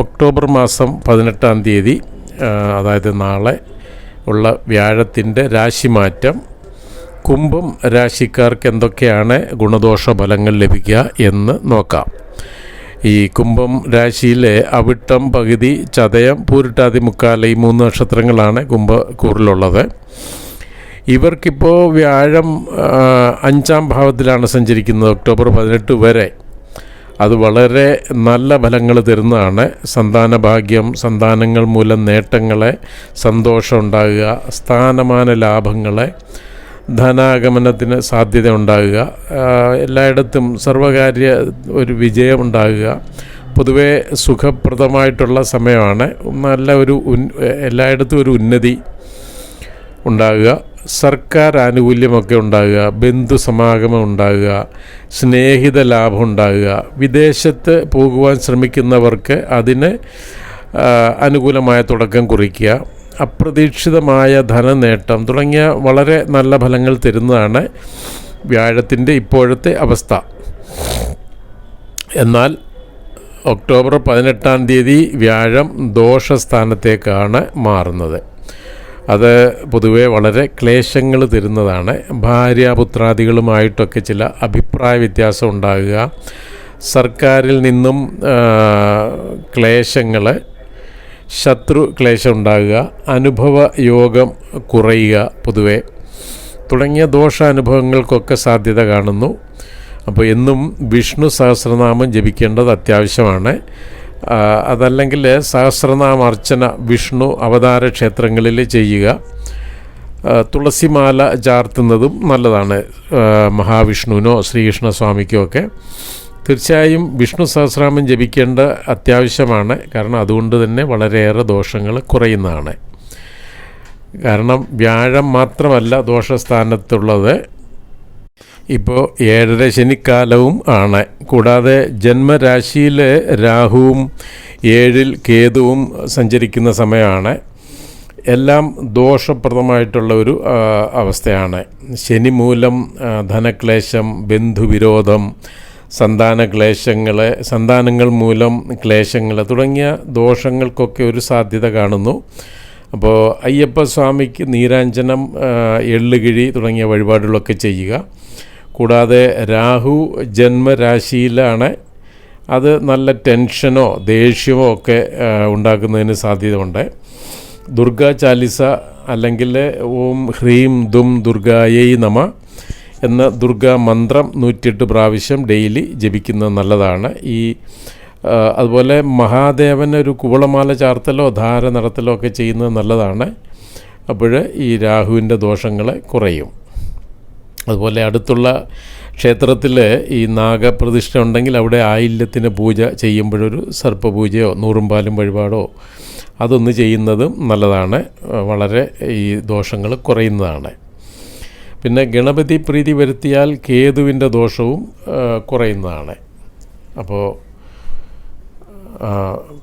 October മാസം പതിനെട്ടാം തീയതി അതായത് നാളെ ഉള്ള വ്യാഴത്തിന്റെ രാശിമാറ്റം. കുംഭം രാശിക്കാർക്ക് എന്തൊക്കെയാണ് ഗുണദോഷ ഫലങ്ങൾ ലഭിക്കുക എന്ന് നോക്കാം. ഈ കുംഭം രാശിയിലെ അവിട്ടം പകുതി ചതയം പൂരിട്ടാതി മുക്കാല ഈ മൂന്ന് നക്ഷത്രങ്ങളാണ് കുംഭക്കൂറിലുള്ളത്. ഇവർക്കിപ്പോൾ വ്യാഴം അഞ്ചാം ഭാവത്തിലാണ് സഞ്ചരിക്കുന്നത് ഒക്ടോബർ പതിനെട്ട് വരെ. അത് വളരെ നല്ല ഫലങ്ങൾ തരുന്നതാണ്. സന്താന ഭാഗ്യം സന്താനങ്ങൾ മൂലം നേട്ടങ്ങളെ സന്തോഷം ഉണ്ടാകുക സ്ഥാനമാന ലാഭങ്ങളെ ധനാഗമനത്തിന് സാധ്യത ഉണ്ടാകുക എല്ലായിടത്തും സർവകാര്യ ഒരു വിജയം ഉണ്ടാകുക. പൊതുവേ സുഖപ്രദമായിട്ടുള്ള സമയമാണ്. നല്ല ഒരു എല്ലായിടത്തും ഒരു ഉന്നതി ഉണ്ടാകുക. സർക്കാർ ആനുകൂല്യമൊക്കെ ഉണ്ടാകുക ബന്ധു സമാഗമം ഉണ്ടാകുക സ്നേഹിത ലാഭം ഉണ്ടാകുക വിദേശത്ത് പോകുവാൻ ശ്രമിക്കുന്നവർക്ക് അതിന് അനുകൂലമായ തുടക്കം കുറിക്കുക അപ്രതീക്ഷിതമായ ധനനേട്ടം തുടങ്ങിയ വളരെ നല്ല ഫലങ്ങൾ തരുന്നതാണ് വ്യാഴത്തിന്റെ ഇപ്പോഴത്തെ അവസ്ഥ. എന്നാൽ ഒക്ടോബർ പതിനെട്ടാം തീയതി വ്യാഴം ദോഷസ്ഥാനത്തേക്കാണ് മാറുന്നത്. അത് പൊതുവെ വളരെ ക്ലേശങ്ങൾ തരുന്നതാണ്. ഭാര്യാപുത്രാദികളുമായിട്ടൊക്കെ ചില അഭിപ്രായ വ്യത്യാസം ഉണ്ടാകുക. സർക്കാരിൽ നിന്നും ക്ലേശങ്ങൾ ശത്രു ക്ലേശം ഉണ്ടാകുക. അനുഭവ യോഗം കുറയുക പൊതുവെ. തുടങ്ങിയ ദോഷാനുഭവങ്ങൾക്കൊക്കെ സാധ്യത കാണുന്നു. അപ്പോൾ എന്നും വിഷ്ണു സഹസ്രനാമം ജപിക്കേണ്ടത് അത്യാവശ്യമാണ്. അതല്ലെങ്കിൽ സഹസ്രനാമാർച്ചന വിഷ്ണു അവതാര ക്ഷേത്രങ്ങളിൽ ചെയ്യുക. തുളസിമാല ചാർത്തുന്നതും നല്ലതാണ് മഹാവിഷ്ണുവിനോ ശ്രീകൃഷ്ണസ്വാമിക്കോ ഒക്കെ. തീർച്ചയായും വിഷ്ണു സഹസ്രാമം ജപിക്കേണ്ട അത്യാവശ്യമാണ് കാരണം അതുകൊണ്ട് തന്നെ വളരെയേറെ ദോഷങ്ങൾ കുറയുന്നതാണ്. കാരണം വ്യാഴം മാത്രമല്ല ദോഷസ്ഥാനത്തുള്ളത്. ഇപ്പോൾ ഏഴര ശനിക്കാലവും ആണ്. കൂടാതെ ജന്മരാശിയിൽ രാഹുവും ഏഴിൽ കേതുവും സഞ്ചരിക്കുന്ന സമയമാണ്. എല്ലാം ദോഷപ്രദമായിട്ടുള്ള ഒരു അവസ്ഥയാണ്. ശനി മൂലം ധനക്ലേശം ബന്ധുവിരോധം സന്താന ക്ലേശങ്ങൾ സന്താനങ്ങൾ മൂലം ക്ലേശങ്ങൾ തുടങ്ങിയ ദോഷങ്ങൾക്കൊക്കെ ഒരു സാധ്യത കാണുന്നു. അപ്പോൾ അയ്യപ്പസ്വാമിക്ക് നീരാഞ്ജനം എള്ളുകിഴി തുടങ്ങിയ വഴിപാടുകളൊക്കെ ചെയ്യുക. കൂടാതെ രാഹു ജന്മരാശിയിലാണ് അത് നല്ല ടെൻഷനോ ദേഷ്യമോ ഒക്കെ ഉണ്ടാക്കുന്നതിന് സാധ്യതയുണ്ട്. ദുർഗാ ചാലിസ അല്ലെങ്കിൽ ഓം ഹ്രീം ദും ദുർഗായൈ നമ എന്ന ദുർഗാ മന്ത്രം നൂറ്റിയെട്ട് പ്രാവശ്യം ഡെയിലി ജപിക്കുന്നത് നല്ലതാണ്. ഈ അതുപോലെ മഹാദേവന് ഒരു കുവളമാല ചാർത്തലോ ധാര നടത്തലോ ഒക്കെ ചെയ്യുന്നത് നല്ലതാണ്. അപ്പോൾ ഈ രാഹുവിന്റെ ദോഷങ്ങൾ കുറയും. അതുപോലെ അടുത്തുള്ള ക്ഷേത്രത്തിൽ ഈ നാഗപ്രതിഷ്ഠ ഉണ്ടെങ്കിൽ അവിടെ ആയില്യത്തിന് പൂജ ചെയ്യുമ്പോഴൊരു സർപ്പപൂജയോ നൂറുംപാലും വഴിപാടോ അതൊന്ന് ചെയ്യുന്നതും നല്ലതാണ്. വളരെ ഈ ദോഷങ്ങൾ കുറയുന്നതാണ്. പിന്നെ ഗണപതി പ്രീതി വരുത്തിയാൽ കേതുവിന്റെ ദോഷവും കുറയുന്നതാണ്. അപ്പോൾ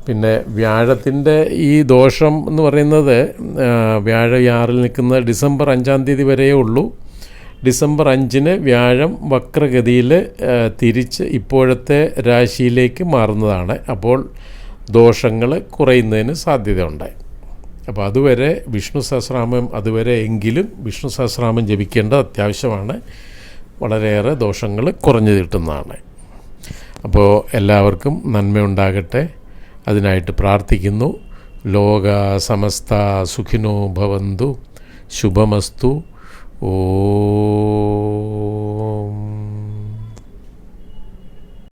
പിന്നെ വ്യാഴത്തിന്റെ ഈ ദോഷം എന്ന് പറയുന്നത് വ്യാഴയാറിൽ ആറിൽ നിൽക്കുന്ന ഡിസംബർ അഞ്ചാം തീയതി വരെയേ ഉള്ളൂ. ഡിസംബർ അഞ്ചിന് വ്യാഴം വക്രഗതിയിൽ തിരിച്ച് ഇപ്പോഴത്തെ രാശിയിലേക്ക് മാറുന്നതാണ്. അപ്പോൾ ദോഷങ്ങൾ കുറയുന്നതിന് സാധ്യതയുണ്ട്. അപ്പോൾ അതുവരെ വിഷ്ണു സഹസ്രാമം അതുവരെ എങ്കിലും വിഷ്ണു സഹസ്രാമം ജപിക്കേണ്ടത് അത്യാവശ്യമാണ്. വളരെയേറെ ദോഷങ്ങൾ കുറഞ്ഞു കിട്ടുന്നതാണ്. അപ്പോൾ എല്ലാവർക്കും നന്മയുണ്ടാകട്ടെ. അതിനായിട്ട് പ്രാർത്ഥിക്കുന്നു. ലോക സമസ്ത സുഖിനോ ഭവന്തു. ശുഭമസ്തു. ഓ